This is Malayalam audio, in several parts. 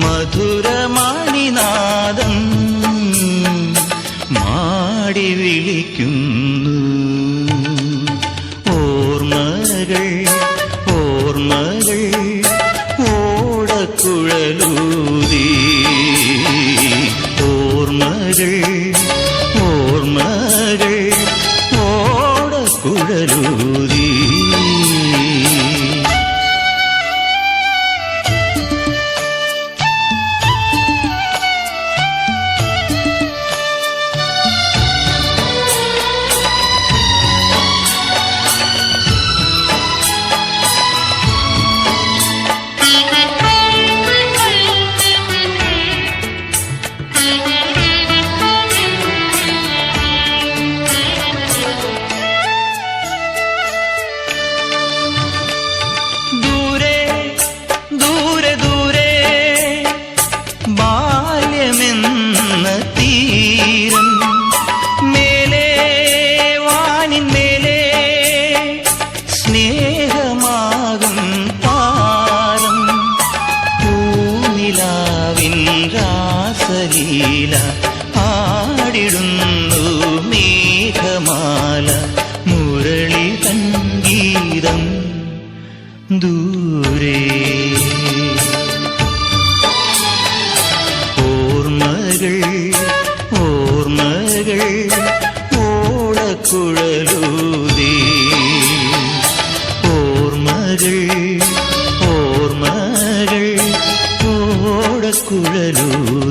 മധുരമാണിനാദം മാടി വിളിക്കുന്നു. ഓർമ്മകൾ ഓർമ്മകൾ ഓടക്കുഴലൂതി. ഓർമ്മകൾ ഓർമ്മകൾ ഓടക്കുഴലൂതി. പൂനിലാവിൻ രാസലീല ആടിടുന്നു മേഘമാല മുരളി സംഗീതം ദൂരെ. ഓർമ്മകൾ ഓർമ്മകൾ ഓടക്കുഴലൂതി ഓടക്കുഴലൂതി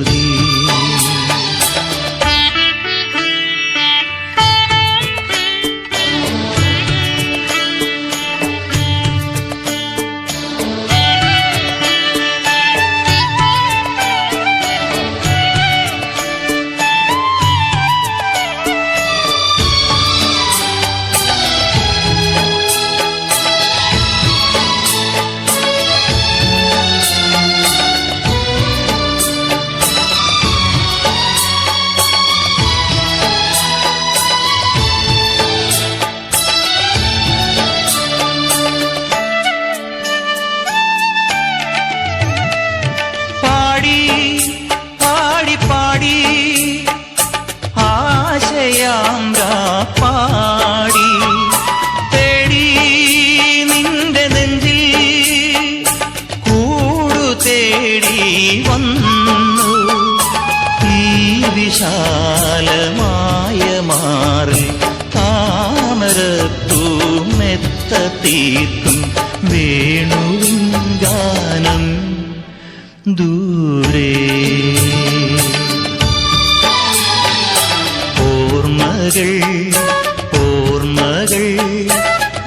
വിശാലമായ മാറിൽ താമരത്തു മെത്ത തീർക്കും വേണുവിൻ ഗാനം ദൂരെ. ഓർമ്മകൾ ഓർമ്മകൾ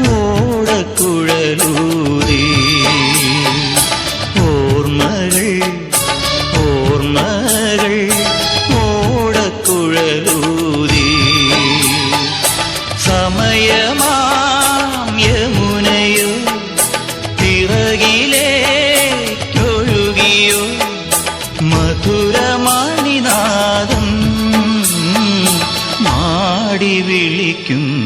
ഓടക്കുഴലൂരി. ഓർമ്മകൾ ഓർമ്മകൾ മധുരമാണിനാദം മാടി വിളിക്കുന്നു